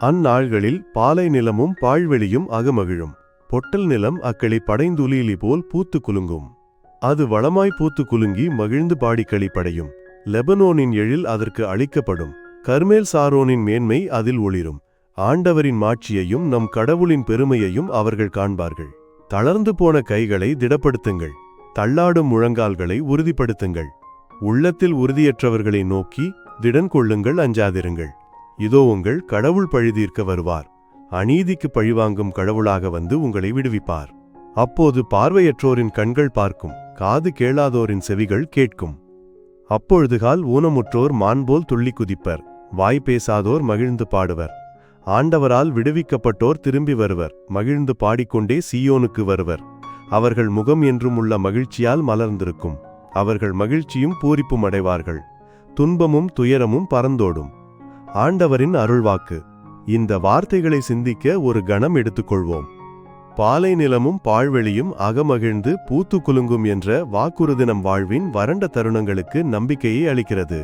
அந்நாள்களில் பாலை நிலமும் பாழ்வெளியும் அகமகிழும். பொட்டல் நிலம் அக்களி படைந்துலீலி போல் பூத்து குலுங்கும். அது வளமாய் பூத்து குலுங்கி மகிழ்ந்து பாடிக்களி படையும். லெபனோனின் எழில் அதற்கு அளிக்கப்படும். கர்மேல் சாரோனின் மேன்மை அதில் ஒளிரும். ஆண்டவரின் மாட்சியையும் நம் கடவுளின் பெருமையையும் அவர்கள் காண்பார்கள். தளர்ந்து போன கைகளை திடப்படுத்துங்கள். தள்ளாடும் முழங்கால்களை உறுதிப்படுத்துங்கள். உள்ளத்தில் உறுதியற்றவர்களை நோக்கி திடன் கொள்ளுங்கள் அஞ்சாதிருங்கள். இதோ உங்கள் கடவுள் பழிதீர்க்க வருவார். அநீதிக்கு பழிவாங்கும் கடவுளாக வந்து உங்களை விடுவிப்பார். அப்போது பார்வையற்றோரின் கண்கள் பார்க்கும் காது கேளாதோரின் செவிகள் கேட்கும். அப்பொழுதுகால் ஊனமுற்றோர் மான்போல் துள்ளி குதிப்பர் வாய் பேசாதோர் மகிழ்ந்து பாடுவர். ஆண்டவரால் விடுவிக்கப்பட்டோர் திரும்பி வருவர் மகிழ்ந்து பாடிக்கொண்டே சீயோனுக்கு வருவர். அவர்கள் முகம் என்றும் உள்ள மகிழ்ச்சியால் மலர்ந்திருக்கும். அவர்கள் மகிழ்ச்சியும் பூரிப்பும் அடைவார்கள். துன்பமும் துயரமும் பறந்தோடும். ஆண்டவரின் அருள்வாக்கு. இந்த வார்த்தைகளை சிந்திக்க ஒரு கணம் எடுத்துக்கொள்வோம். பாலை நிலமும் பாழ்வெளியும் அகமகிழ்ந்து பூத்து குலுங்கும் என்ற வாக்குறுதி நம் வாழ்வின் வறண்ட தருணங்களுக்கு நம்பிக்கையை அளிக்கிறது.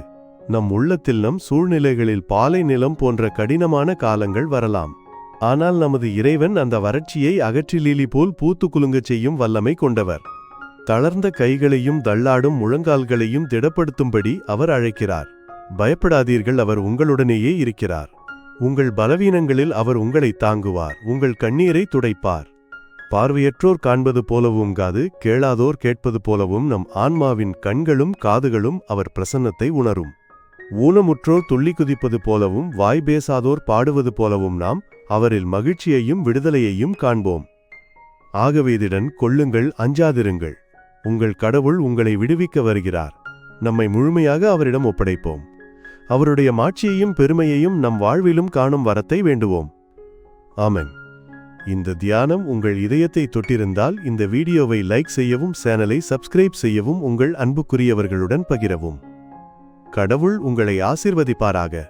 நம் உள்ளத்தில் நம் சூழ்நிலைகளில் பாலை நிலம் போன்ற கடினமான காலங்கள் வரலாம். ஆனால் நமது இறைவன் அந்த வறட்சியை அகற்றிலீலி போல் பூத்து குலுங்கச் செய்யும் வல்லமை கொண்டவர். தளர்ந்த கைகளையும் தள்ளாடும் முழங்கால்களையும் திடப்படுத்தும்படி அவர் அழைக்கிறார். பயப்படாதீர்கள் அவர் உங்களுடனேயே இருக்கிறார். உங்கள் பலவீனங்களில் அவர் உங்களை தாங்குவார் உங்கள் கண்ணீரை துடைப்பார். பார்வையற்றோர் காண்பது போலவும் காது கேளாதோர் கேட்பது போலவும் நம் ஆன்மாவின் கண்களும் காதுகளும் அவர் பிரசன்னத்தை உணரும். ஊனமுற்றோர் துள்ளி குதிப்பது போலவும் வாய் பேசாதோர் பாடுவது போலவும் நாம் அவரில் மகிழ்ச்சியையும் விடுதலையையும் காண்போம். ஆகவேதிடன் கொள்ளுங்கள் அஞ்சாதிருங்கள். உங்கள் கடவுள் உங்களை விடுவிக்க வருகிறார். நம்மை முழுமையாக அவரிடம் ஒப்படைப்போம். அவருடைய மாட்சியையும் பெருமையையும் நம் வாழ்விலும் காணும் வரத்தை வேண்டுவோம். ஆமென். இந்த தியானம் உங்கள் இதயத்தை தொட்டிருந்தால் இந்த வீடியோவை லைக் செய்யவும் சேனலை சப்ஸ்கிரைப் செய்யவும் உங்கள் அன்புக்குரியவர்களுடன் பகிரவும். கடவுள் உங்களை ஆசிர்வதிப்பாராக.